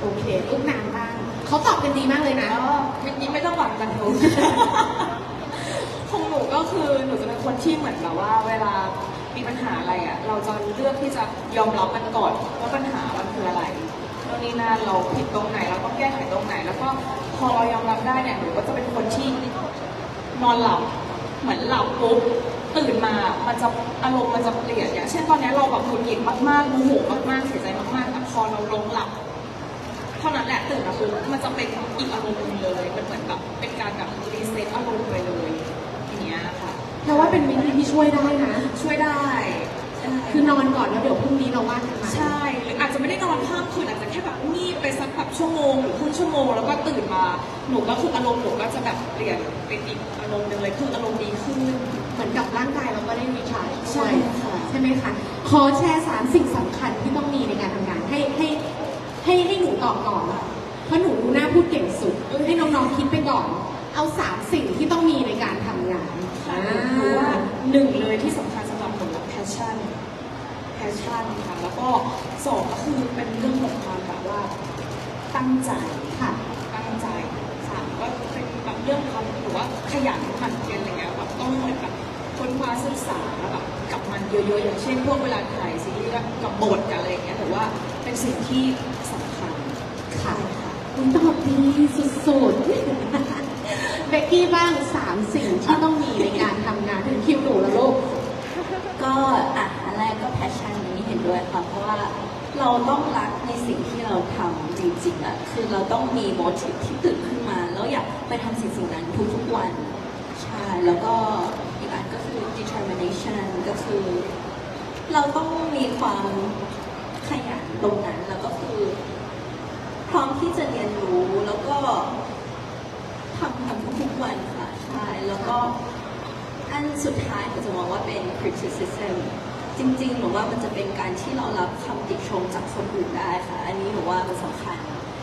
โอเคลูกน้ำบ้างเขาตอบกันดีมากเลยนะก็ไม่ยิ้มไม่ต้องหวังกันหนู ของหนูก็คือหนูจะเป็นคนที่เหมือนแบบว่า เวลามีปัญหาอะไรอะ เราจะเลือกที่จะยอมรับมันก่อนว่าปัญหามันคืออะไรโน่นนี่นั่นเราผิดตรงไหนเราต้องแก้ไขตรงไหน แล้วก็พอเรายอมรับได้เนี่ยหนูก็จะเป็นคนที่นอนหลับเหมือนหลับปุ๊บตื่นมา มันจะอารมณ์มันจะเปลี่ยนอย่างเช่นตอนนี้เราแบบหงุดหงิดมากๆโมโหมากๆเสียใจมากๆแต่พอเราลงหลับเท่านั้นแหละตื่นมาปุ๊บมันจะเป็นอีกอารมณ์หนึงเลย มันเหมือนแบบเป็นการแบบรีเซ็ตอารมณ์ไปเลยอย่างเงี้ยค่ะแต่ว่าเป็นวิธีที่ช่วยได้นะ ช่วยได้ใช่คือนอนก่อนแล้วเดี๋ยวพรุ่งนี้เราว่ากันใหม่ใช่หรืออาจจะไม่ได้นอนข้ามคืนอาจจะแค่แบบงีบไปสักแบบชั่วโมงหรือครึ่งชั่วโมงแล้วก็ตื่นมาหนูก็คืออารมณ์หนูก็จะแบบเปลี่ยนเป็นอีกอารมณ์หนึ่งเลยคืออารมณ์ดีขึ้น เหมือนกับร่างกายเราก็ได้รีชาร์จใช่ค่ะ ใช่ไหมคะ ขอแชร์สามสิ่งสำคัญที่ต้องมีในการทำงานให้ให้ ให้ให้หนูตอบก่อนอะเพราะหนูดูหน้าพูดเก่งสุดให้น้องๆคิดไปก่อน เอาสามสิ่งที่ต้องมีในการทำงานค่ะหรือว่าหนึ่งเลยที่สำคัญสำหรับหนู passion passion ค่ะแล้วก็สองก็คือเป็นเรื่องของความแบบว่าตั้งใจค่ะ ตั้งใจสามก็เป็นแบบเรื่องความหรือว่าขยันหมั่นเพียรอะไรเงี้ยแบบต้องเหมือนแบบค้นคว้าศึกษาแบบกับมันเยอะๆอย่างเช่นพวกเวลาถ่ายซีรีส์กับบทกับอะไรเงี้ยแต่ว่าเป็นสิ่งที่สำคัญ ค่ะคุณตอบ ดีสุดๆเบกกี้บ้างสามสิ่งที่ต้องมีในการทำงานถึงคิวหนูแล้วลูก ก็อะอันแรกก็ passion นนี้เห็นด้วยค่ะเพราะว่าเราต้องรักในสิ่งที่เราทำจริงๆอะคือเราต้องมี motive ที่ตื่นขึ้นมา แล้วอยากไปทำสิ่งสิ่งนั้นทุกๆวันใช่แล้วก็อีกอันก็คือ determination ก็คือ เราต้องมีความขยันตรงนั้นแล้วก็คือ พร้อมที่จะเรียนรู้แล้วก็ ทำทำทุกๆวันค่ะใช่แล้วก็อันสุดท้ายหนูจะมองว่าเป็น criticism จริงๆหนูว่ามันจะเป็นการที่เรารับคำติชมจากคนอื่นได้ค่ะ อันนี้หนูว่ามันสำคัญ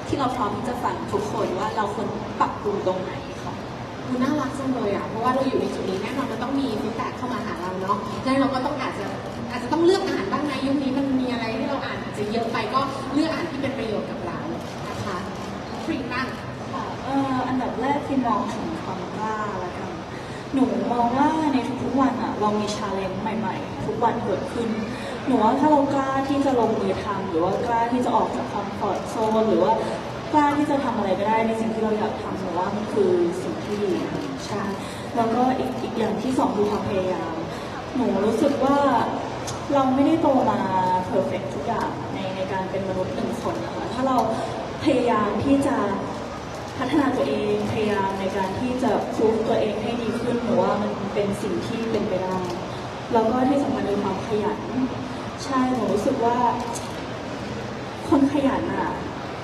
ที่เราพร้อมที่จะฟังทุกคนว่าเราควรปรับปรุงตรงไหนค่ะมันน่ารักจังเลยอะเพราะว่าเราอยู่ในจุดนี้แน่นอนมันต้องมีฟีดแบ็กเข้ามาหาเราเนาะแล้วเราก็ต้องอาจจะอาจจะต้องเลือกอ่านบ้างนะยุคนี้มันมีอะไรที่เราอ่านอาจจะเยอะไปก็เลือกอ่านที่เป็นประโยชน์กับเรานะคะฟรีบ้าง ค่ะเอ่ออันดับแรก ที่มองถึงความกล้าละกันหนูมองว่าในทุกๆวันอะเรามีชาเลนจ์ใหม่ๆ ทุกวันเกิดขึ้น หนูว่าถ้าเรากล้าที่จะลงมือทำหรือว่ากล้าที่จะออกจากคอมฟอร์ทโซนหรือว่ากล้าที่จะทำอะไรก็ได้ในสิ่งที่เราอยากทำหนูว่ามันคือสิ่งที่ดีใช่แล้วก็อีกอีกอย่างที่สองคือความพยายาม หนูรู้สึกว่าเราไม่ได้โตมาเพอร์เฟกทุกอย่างในในการเป็นมนุษย์หนึ่งคนนะคะถ้าเราพยายามที่จะ พัฒนาตัวเองพยายามในการที่จะพูฟตัวเองให้ดีขึ้นหรือว่ามันเป็นสิ่งที่เป็นไปได้แล้วก็ที่สำคัญคือความขยัน ใช่หนูรู้สึกว่า คนขยันอะ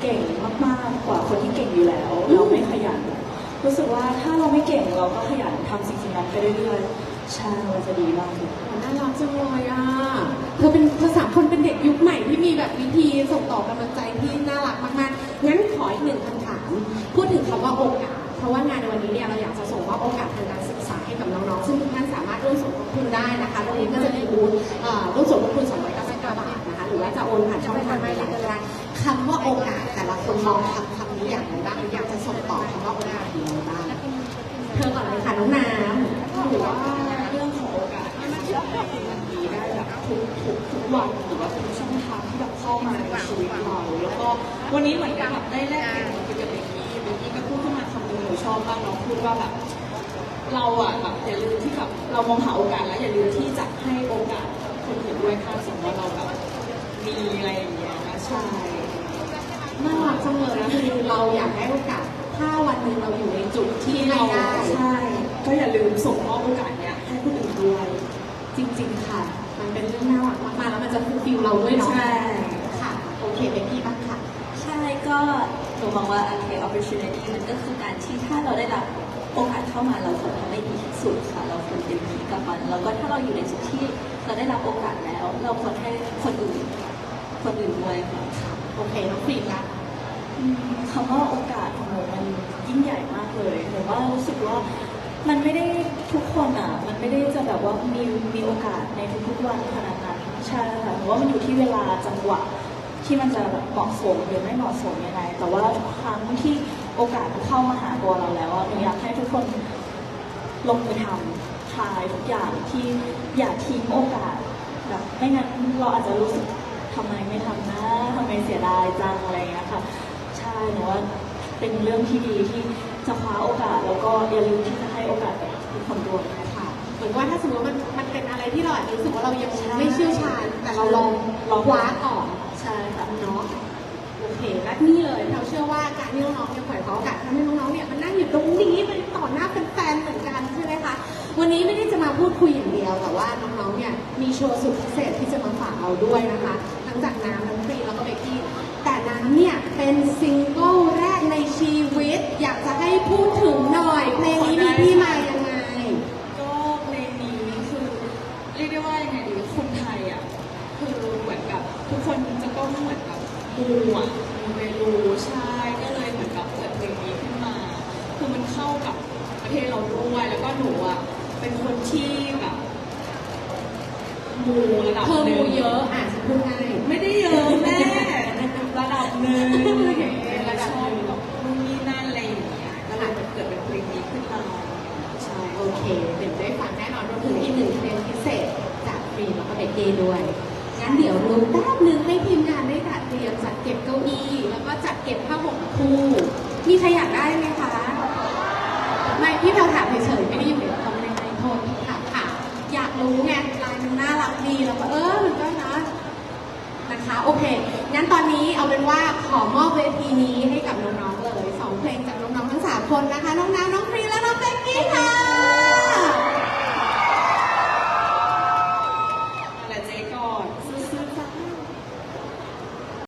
เก่งมากๆกว่าคนที่เก่งอยู่แล้วเราไม่ขยัน รู้สึกว่าถ้าเราไม่เก่งเราก็ขยันทำสิ่งสิ่งนั้นไปเรื่อยๆใช่มันจะดีมากเลยน่ารักจังเลยอะเธอเป็นภาษาคนเป็นเด็กยุคใหม่ที่มีแบบวิธีส่งต่อกำลังใจที่น่ารักมากๆงั้นขออีกหนึ่งคำถาม พูดถึงคำว่าโอกาส เพราะว่างานในวันนี้เนี่ยเราอยากจะส่งมอบโอกาสทางการศึกษาให้กับน้องๆ ซึ่งทุกท่านสามารถร่วมสมทบทุนได้นะคะตรงนี้ก็จะมีบูธเอ่อร่วมสมทบทุน299บาทนะคะ หรือว่าจะโอนผ่านช่องทางไหนก็ได้คำว่าโอกาสแต่ละคนมองคำคำนี้อย่างไรบ้างหรืออยากจะส่งต่อคำว่าโอกาสอย่างไรบ้างเธอก่อนเลยค่ะน้องน้ำหรือว่าเรื่องของโอกาสที่มันมันดีได้แบบทุกทุกทุกวันหรือว่าทุกช่องทางที่แบบเข้ามาในชีวิตเราแล้วก็วันนี้เหมือนกับแบบได้แลกเปลี่ยน ชอบมากน้องพูดว่าแบบเราอะแบบอย่าลืมที่แบบเรามองหาโอกาสแล้ว อย่าลืมที่จะให้โอกาสคนอื่นด้วยค่ะสมมติว่าเราแบบมีอะไรอย่างเงี้ยนะใช่น่ารักจังเลยนะคือเราอยากได้โอกาสถ้าวันหนึ่งเราอยู่ในจุดที่ที่ไม่เราได้ใช่ ก็อย่าลืมส่งมอบโอกาสเนี้ยให้คนอื่นด้วย จริง ๆ ค่ะ มันเป็นเรื่องน่ารักมากๆแล้วมันจะฟูลฟิลเราด้วยเนาะใช่ค่ะ โอเคเบกกี้บ้างค่ะ ใช่ก็ หนูมองว่าโอเค opportunity มันก็คือการที่ถ้าเราได้รับโอกาสเข้ามาเราควรทำให้ดีที่สุดค่ะ เราควรเต็มที่กับมัน แล้วก็ถ้าเราอยู่ในจุดที่เราได้รับโอกาสแล้ว เราควรให้คนอื่น คนอื่นด้วยค่ะโอเคน้องฟรีละอืมคำว่าโอกาสของหนูมันยิ่งใหญ่มากเลยหนูว่ารู้สึกว่ามันไม่ได้ทุกคนอะ มันไม่ได้จะแบบว่ามีมีโอกาสในทุกๆวันขนาดนั้นใช่ค่ะหนูว่ามันอยู่ที่เวลาจังหวะ ที่มันจะแบบเหมาะสมหรือไม่เหมาะสมยังไง แต่ว่าทุกครั้งที่โอกาสมันเข้ามาหาตัวเราแล้วอะหนูอยากให้ทุกคนลงมือทำทายทุกอย่างที่อย่าทิ้งโอกาสแบบไม่งั้นเราอาจจะรู้สึกทำไมไม่ทำนะทำไมเสียดายจังอะไรอย่างเงี้ยค่ะใช่หนูว่าเป็นเรื่องที่ดีที่จะคว้าโอกาส แล้วก็อย่าลืมที่จะให้โอกาสกับทุกคนด้วยค่ะเหมือนว่าถ้าสมมติว่ามันมันเป็นอะไรที่เราอาจจะรู้สึกว่าเรายังไม่เชี่ยวชาญแต่เราลองลองคว้าก่อน ใช่ค่ะ เนาะโอเคและนี่เลยเราเชื่อว่าการ ที่น้องๆเนี่ยปล่อยเขาโอกาสทำให้น้องๆเนี่ยมันนั่งอยู่ตรงนี้เป็นต่อหน้าแฟนๆเหมือนกันใช่ไหมคะวันนี้ไม่ได้จะมาพูดคุยอย่างเดียว แต่ว่าน้องๆเนี่ยมีโชว์สุดพิเศษที่จะมาฝากเราด้วยนะคะทั้งจากน้ำทั้งฟรีแล้วก็เบกกี้แต่น้ำเนี่ยเป็นซิงเกิลแรกในชีวิต อยากจะให้พูดถึงหน่อยเพลงนี้มีที่มายังไงก็เพลงนี้คือเรียกได้ว่ายังไงดีคนไทยอะคือเหมือนกับทุกคนจะต้องเหมือนกับมูอะมูเวลูใช่ เข้ากับประเทศเราด้วยแล้วก็หนูอะเป็นคนที่แบบมูระดับเธอหนึ่มูงเยอะอะฉันพูดง่ายไม่ได้เยอะแม่ระดับหนึ่งระดับหนึ่งชอบนู่นนี่นั่นอะไรอย่างเงี้ยก็เลยเกิดเป็นเพลงนี้ขึ้นมาใช่โอเคเดี๋ยวได้ฟังแน่นอนรวมถึงอีกหนึ่งเพลงพิเศษจากฟรีแล้วก็เบกกี้ด้วย งั้นเดี๋ยวรู้แป๊บนึงให้ทีมงานได้จัดเตรียมจัดเก็บเก้าอี้แล้วก็จัดเก็บผ้าห่มคู่ มีใครอยากได้ไหมคะไม่พี่ เราถามเฉยๆไม่ได้อยู่ในคอมเมนต์ในโทนค่ะค่ะ อยากรู้ไงลายมันน่ารักดีแล้วก็เออมันก็นะนะคะ โอเคงั้นตอนนี้เอาเป็นว่าขอมอบเวทีนี้ให้กับ